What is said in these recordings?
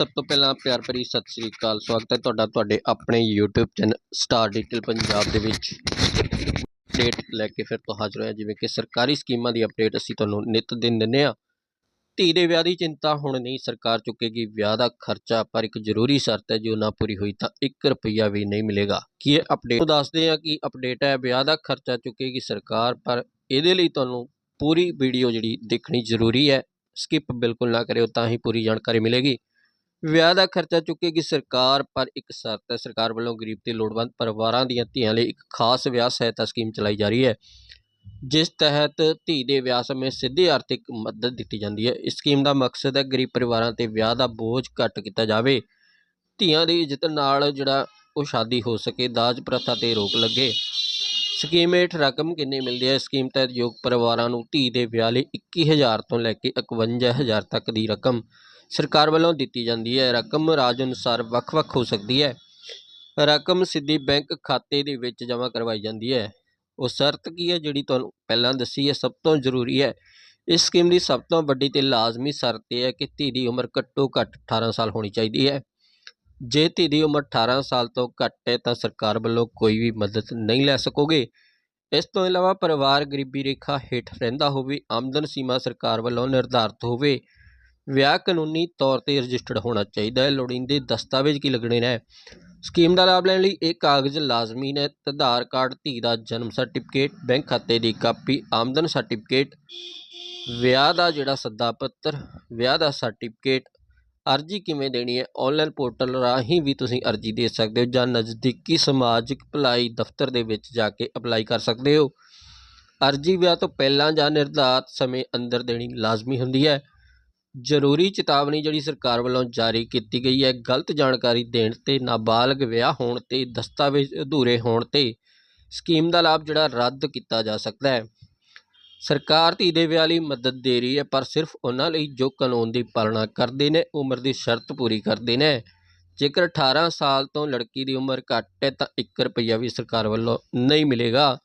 ਸਭ ਤੋਂ ਪਹਿਲਾਂ ਪਿਆਰ ਭਰੀ ਸਤਿ ਸ੍ਰੀ ਅਕਾਲ, ਸਵਾਗਤ ਹੈ ਤੁਹਾਡਾ ਤੁਹਾਡੇ ਆਪਣੇ YouTube channel star detail Punjab ਦੇ ਵਿੱਚ। ਅਪਡੇਟ ਲੈ ਕੇ ਫਿਰ ਤੋਂ ਹਾਜ਼ਰ ਹੋਇਆ, ਜਿਵੇਂ ਕਿ ਸਰਕਾਰੀ ਸਕੀਮਾਂ ਦੀ ਅਪਡੇਟ ਅਸੀਂ ਤੁਹਾਨੂੰ ਨਿਤ ਦਿਨ ਦਿੰਦੇ ਹਾਂ। ਧੀ ਦੇ ਵਿਆਹ ਦੀ ਚਿੰਤਾ ਹੁਣ ਨਹੀਂ, ਸਰਕਾਰ ਚੁੱਕੇਗੀ ਵਿਆਹ ਦਾ ਖਰਚਾ, ਪਰ ਇੱਕ ਜ਼ਰੂਰੀ ਸ਼ਰਤ ਹੈ, ਜੋ ਨਾ ਪੂਰੀ ਹੋਈ ਤਾਂ 1 ਰੁਪਈਆ ਵੀ ਨਹੀਂ ਮਿਲੇਗਾ। ਕੀ ਇਹ ਅਪਡੇਟ ਦੱਸਦੇ ਹਾਂ ਕਿ ਅਪਡੇਟ ਹੈ, ਵਿਆਹ ਦਾ ਖਰਚਾ ਚੁੱਕੇਗੀ ਸਰਕਾਰ, ਪਰ ਇਹਦੇ ਲਈ ਤੁਹਾਨੂੰ ਪੂਰੀ ਵੀਡੀਓ ਜਿਹੜੀ ਦੇਖਣੀ ਜ਼ਰੂਰੀ ਹੈ। ਸਕਿਪ ਬਿਲਕੁਲ ਨਾ ਕਰਿਓ, ਤਾਂ ਹੀ ਪੂਰੀ ਜਾਣਕਾਰੀ ਮਿਲੇਗੀ। ਵਿਆਹ ਦਾ ਖਰਚਾ ਚੁੱਕੇਗੀ ਸਰਕਾਰ, ਪਰ ਇੱਕ ਸ਼ਰਤ ਹੈ, ਸਰਕਾਰ ਵੱਲੋਂ ਗਰੀਬ ਤੇ ਲੋੜਵੰਦ ਪਰਿਵਾਰਾਂ ਦੀਆਂ ਧੀਆਂ ਲਈ ਇੱਕ ਖਾਸ ਵਿਆਹ ਸਹਾਇਤਾ ਸਕੀਮ ਚਲਾਈ ਜਾ ਰਹੀ ਹੈ, ਜਿਸ ਤਹਿਤ ਧੀ ਦੇ ਵਿਆਹ ਸਮੇਂ ਸਿੱਧੀ ਆਰਥਿਕ ਮਦਦ ਦਿੱਤੀ ਜਾਂਦੀ ਹੈ। ਇਸ ਸਕੀਮ ਦਾ ਮਕਸਦ ਹੈ ਗਰੀਬ ਪਰਿਵਾਰਾਂ ਤੇ ਵਿਆਹ ਦਾ ਬੋਝ ਘੱਟ ਕੀਤਾ ਜਾਵੇ, ਧੀਆਂ ਦੀ ਇੱਜ਼ਤ ਨਾਲ ਜਿਹੜਾ ਉਹ ਸ਼ਾਦੀ ਹੋ ਸਕੇ, ਦਾਜ ਪ੍ਰਥਾ ਤੇ ਰੋਕ ਲੱਗੇ। ਸਕੀਮ ਹੇਠ ਰਕਮ ਕਿੰਨੀ ਮਿਲਦੀ ਹੈ? ਸਕੀਮ ਤਹਿਤ ਯੋਗ ਪਰਿਵਾਰਾਂ ਨੂੰ ਧੀ ਦੇ ਵਿਆਹ ਲਈ 21000 ਤੋਂ ਲੈ ਕੇ 51000 ਤੱਕ ਦੀ ਰਕਮ ਸਰਕਾਰ ਵੱਲੋਂ ਦਿੱਤੀ ਜਾਂਦੀ ਹੈ। ਰਕਮ ਰਾਜ ਅਨੁਸਾਰ ਵੱਖ-ਵੱਖ ਹੋ ਸਕਦੀ ਹੈ। ਰਕਮ ਸਿੱਧੀ ਬੈਂਕ ਖਾਤੇ ਦੇ ਵਿੱਚ ਜਮ੍ਹਾਂ ਕਰਵਾਈ ਜਾਂਦੀ ਹੈ। ਉਹ ਸ਼ਰਤ ਕੀ ਹੈ ਜਿਹੜੀ ਤੁਹਾਨੂੰ ਪਹਿਲਾਂ ਦੱਸੀ ਹੈ? ਸਭ ਤੋਂ ਜ਼ਰੂਰੀ ਹੈ। ਇਸ ਸਕੀਮ ਦੀ ਸਭ ਤੋਂ ਵੱਡੀ ਤੇ ਲਾਜ਼ਮੀ ਸ਼ਰਤ ਇਹ ਹੈ ਕਿ ਧੀ ਦੀ ਉਮਰ ਘੱਟੋ ਘੱਟ 18 ਸਾਲ ਹੋਣੀ ਚਾਹੀਦੀ ਹੈ। ਜੇ ਧੀ ਦੀ ਉਮਰ 18 ਸਾਲ ਤੋਂ ਘੱਟ ਹੈ ਤਾਂ ਸਰਕਾਰ ਵੱਲੋਂ ਕੋਈ ਵੀ ਮਦਦ ਨਹੀਂ ਲੈ ਸਕੋਗੇ। ਇਸ ਤੋਂ ਇਲਾਵਾ ਪਰਿਵਾਰ ਗਰੀਬੀ ਰੇਖਾ ਹੇਠ ਰਹਿੰਦਾ ਹੋਵੇ, ਆਮਦਨ ਸੀਮਾ ਸਰਕਾਰ ਵੱਲੋਂ ਨਿਰਧਾਰਤ ਹੋਵੇ, ਵਿਆਹ ਕਾਨੂੰਨੀ ਤੌਰ ਤੇ ਰਜਿਸਟਰਡ ਹੋਣਾ ਚਾਹੀਦਾ ਹੈ। ਲੋੜੀਂਦੇ ਦਸਤਾਵੇਜ਼ ਕੀ ਲੱਗਣੇ ਨੇ? ਸਕੀਮ ਦਾ ਲਾਭ ਲੈਣ ਲਈ ਇਹ ਕਾਗਜ਼ ਲਾਜ਼ਮੀ ਨੇ। ਆਧਾਰ ਕਾਰਡ, ਧੀ ਦਾ ਜਨਮ ਸਰਟੀਫਿਕੇਟ, ਬੈਂਕ ਖਾਤੇ ਦੀ ਕਾਪੀ, ਆਮਦਨ ਸਰਟੀਫਿਕੇਟ, ਵਿਆਹ ਦਾ ਜਿਹੜਾ ਸੱਦਾ ਪੱਤਰ, ਵਿਆਹ ਦਾ ਸਰਟੀਫਿਕੇਟ ਅਰਜੀ ਕਿਵੇਂ ਦੇਣੀ ਹੈ? ਆਨਲਾਈਨ ਪੋਰਟਲ ਰਾਹੀਂ ਵੀ ਤੁਸੀਂ ਅਰਜੀ ਦੇ ਸਕਦੇ ਹੋ ਜਾਂ ਨਜ਼ਦੀਕੀ ਸਮਾਜਿਕ ਭਲਾਈ ਦਫ਼ਤਰ ਦੇ ਵਿੱਚ ਜਾ ਕੇ ਅਪਲਾਈ ਕਰ ਸਕਦੇ ਹੋ। ਅਰਜੀ ਵਿਆਹ ਤੋਂ ਪਹਿਲਾਂ ਜਾਂ ਨਿਰਧਾਰਤ ਸਮੇਂ ਅੰਦਰ ਦੇਣੀ ਲਾਜ਼ਮੀ ਹੁੰਦੀ ਹੈ। ਜ਼ਰੂਰੀ ਚੇਤਾਵਨੀ ਜਿਹੜੀ ਸਰਕਾਰ ਵੱਲੋਂ ਜਾਰੀ ਕੀਤੀ ਗਈ ਹੈ, ਗਲਤ ਜਾਣਕਾਰੀ ਦੇਣ ਤੇ ਨਾਬਾਲਗ ਵਿਆਹ ਹੋਣ ਤੇ ਦਸਤਾਵੇਜ਼ ਅਧੂਰੇ ਹੋਣ ਤੇ ਸਕੀਮ ਦਾ ਲਾਭ ਜਿਹੜਾ ਰੱਦ ਕੀਤਾ ਜਾ ਸਕਦਾ ਹੈ। ਸਰਕਾਰ ਧੀ ਦੇ ਵਿਆਹ ਲਈ ਮਦਦ ਦੇ ਰਹੀ ਹੈ, ਪਰ ਸਿਰਫ ਉਹਨਾਂ ਲਈ ਜੋ ਕਾਨੂੰਨ ਦੀ ਪਾਲਣਾ ਕਰਦੇ ਨੇ, ਉਮਰ ਦੀ ਸ਼ਰਤ ਪੂਰੀ ਕਰਦੇ ਨੇ। ਜੇਕਰ 18 ਸਾਲ ਤੋਂ ਲੜਕੀ ਦੀ ਉਮਰ ਘੱਟ ਹੈ, ਤਾਂ 1 ਰੁਪਈਆ ਵੀ ਸਰਕਾਰ ਵੱਲੋਂ ਨਹੀਂ ਮਿਲੇਗਾ।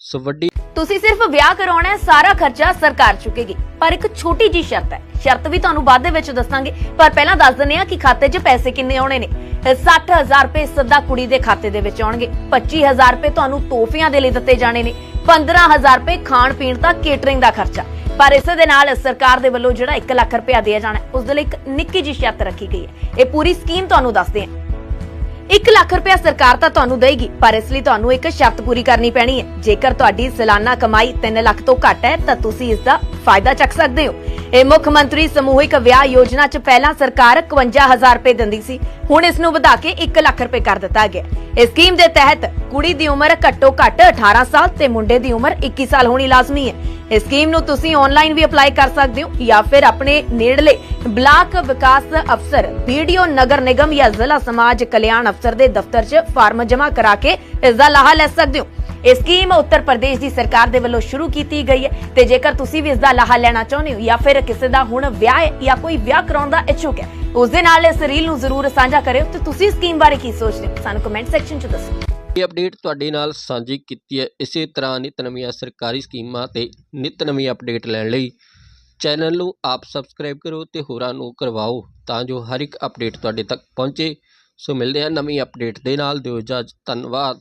ਸੋ ਵੱਡੀ ਤੁਸੀਂ ਸਿਰਫ ਵਿਆਹ ਕਰਾਉਣਾ ਹੈ, ਸਾਰਾ ਖਰਚਾ ਸਰਕਾਰ ਚੁੱਕੇਗੀ। ਪਰ ਇੱਕ ਛੋਟੀ ਜੀ ਸ਼ਰਤ ਹੈ। ਸ਼ਰਤ ਵੀ ਤੁਹਾਨੂੰ ਬਾਅਦ ਦੇ ਵਿੱਚ ਦੱਸਾਂਗੇ, ਪਰ ਪਹਿਲਾਂ ਦੱਸ ਦਿੰਦੇ ਆ ਕਿ ਖਾਤੇ 'ਚ ਪੈਸੇ ਕਿੰਨੇ ਆਉਣੇ ਨੇ। 60000 ਰੁਪਏ ਸਿੱਧਾ ਕੁੜੀ ਦੇ ਖਾਤੇ ਦੇ ਵਿੱਚ ਆਉਣਗੇ 25000 ਰੁਪਏ ਤੁਹਾਨੂੰ ਤੋਹਫਿਆਂ ਦੇ ਲਈ ਦਿੱਤੇ ਜਾਣੇ ਨੇ। 15000 ਰੁਪਏ ਖਾਣ ਪੀਣ ਦਾ ਕੇਟਰਿੰਗ ਦਾ ਖਰਚਾ। ਪਰ ਇਸ ਦੇ ਨਾਲ ਸਰਕਾਰ ਦੇ ਵੱਲੋਂ ਜਿਹੜਾ 1 ਲੱਖ ਰੁਪਇਆ ਦਿਆ ਜਾਣਾ ਉਸ ਦੇ ਲਈ ਇੱਕ ਨਿੱਕੀ ਜਿਹੀ ਸ਼ਰਤ ਰੱਖੀ ਗਈ ਹੈ। ਇਹ ਪੂਰੀ ਸਕੀਮ ਤੁਹਾਨੂੰ ਦੱਸਦੇ ਹਾਂ 1 ਲੱਖ ਰੁਪਇਆ ਸਰਕਾਰ ਤਾਂ ਤੁਹਾਨੂੰ ਦੇਗੀ, ਪਰ ਇਸ ਲਈ ਤੁਹਾਨੂੰ ਇੱਕ ਸ਼ਰਤ ਪੂਰੀ ਕਰਨੀ ਪੈਣੀ ਹੈ। ਜੇਕਰ ਤੁਹਾਡੀ ਸਾਲਾਨਾ ਕਮਾਈ 3 ਲੱਖ ਤੋਂ ਘੱਟ ਹੈ, ਤਾਂ ਤੁਸੀਂ ਇਸ ਦਾ ਫਾਇਦਾ ਚੱਕ ਸਕਦੇ ਹੋ। ਇਹ ਮੁੱਖ ਮੰਤਰੀ ਸਮੂਹਿਕ ਵਿਆਹ ਯੋਜਨਾ 'ਚ ਪਹਿਲਾਂ ਸਰਕਾਰ 51000 ਰੁਪਏ ਦਿੰਦੀ ਸੀ, ਹੁਣ ਇਸ ਨੂੰ ਵਧਾ ਕੇ 1 ਲੱਖ ਰੁਪਏ ਕਰ ਦਿੱਤਾ ਗਿਆ। ਇਸ ਸਕੀਮ ਦੇ ਤਹਿਤ ਕੁੜੀ ਦੀ ਉਮਰ ਘੱਟੋ ਘੱਟ 18 ਸਾਲ ਤੇ ਮੁੰਡੇ ਦੀ ਉਮਰ 21 ਸਾਲ ਹੋਣੀ ਲਾਜ਼ਮੀ ਹੈ। ਇਸ ਸਕੀਮ ਨੂੰ ਤੁਸੀਂ ਆਨਲਾਈਨ ਵੀ ਅਪਲਾਈ ਕਰ ਸਕਦੇ ਹੋ ਜਾਂ ਫਿਰ ਆਪਣੇ ਨੇੜਲੇ ਬਲਾਕ ਵਿਕਾਸ ਅਫਸਰ ਵੀਡੀਓ ਨਗਰ ਨਿਗਮ ਜਾਂ ਜ਼ਿਲ੍ਹਾ ਸਮਾਜ ਕਲਿਆਣ ਅਫਸਰ ਦੇ ਦਫ਼ਤਰ 'ਚ ਫਾਰਮ ਜਮ੍ਹਾਂ ਕਰਾ ਕੇ ਇਸ ਦਾ ਲਾਹਾ ਲੈ ਸਕਦੇ ਹੋ। ਇਹ ਸਕੀਮ ਉੱਤਰ ਪ੍ਰਦੇਸ਼ ਦੀ ਸਰਕਾਰ ਦੇ ਵੱਲੋਂ ਸ਼ੁਰੂ ਕੀਤੀ ਗਈ ਹੈ ਤੇ ਜੇਕਰ ਤੁਸੀਂ ਵੀ ਇਸ ਦਾ ਲਾਹਾ ਲੈਣਾ ਚਾਹੁੰਦੇ ਹੋ ਜਾਂ ਫਿਰ ਕਿਸੇ ਦਾ ਹੁਣ ਵਿਆਹ ਹੈ ਜਾਂ ਕੋਈ ਵਿਆਹ ਕਰਾਉਣ ਦਾ ਇੱਛੁਕ ਹੈ, ਉਸ ਦੇ ਨਾਲ ਇਸ ਰੀਲ ਨੂੰ ਜ਼ਰੂਰ ਸਾਂਝਾ ਕਰਿਓ ਤੇ ਤੁਸੀਂ ਸਕੀਮ ਬਾਰੇ ਕੀ ਸੋਚਦੇ ਹੋ? ਸਾਨੂੰ ਕਮੈਂਟ ਸੈਕਸ਼ਨ 'ਚ ਦੱਸੋ। ਇਹ ਅਪਡੇਟ ਤੁਹਾਡੇ ਨਾਲ ਸਾਂਝੀ ਕੀਤੀ ਹੈ। ਇਸੇ ਤਰ੍ਹਾਂ ਨਿਤ ਨਵੀਆਂ ਸਰਕਾਰੀ ਸਕੀਮਾਂ ਤੇ ਨਿਤ ਨਵੀਂ ਅਪਡੇਟ ਲੈਣ ਲਈ ਚੈਨਲ ਨੂੰ ਆਪ ਸਬਸਕ੍ਰਾਈਬ ਕਰੋ ਤੇ ਹੋਰਾਂ ਨੂੰ ਕਰਵਾਓ ਤਾਂ ਜੋ ਹਰ ਇੱਕ ਅਪਡੇਟ ਤੁਹਾਡੇ ਤੱਕ ਪਹੁੰਚੇ। ਸੋ ਮਿਲਦੇ ਹਾਂ ਨਵੀਂ ਅਪਡੇਟ ਦੇ ਨਾਲ। ਦਿਓ ਇਜਾਜ਼ਤ। ਧੰਨਵਾਦ।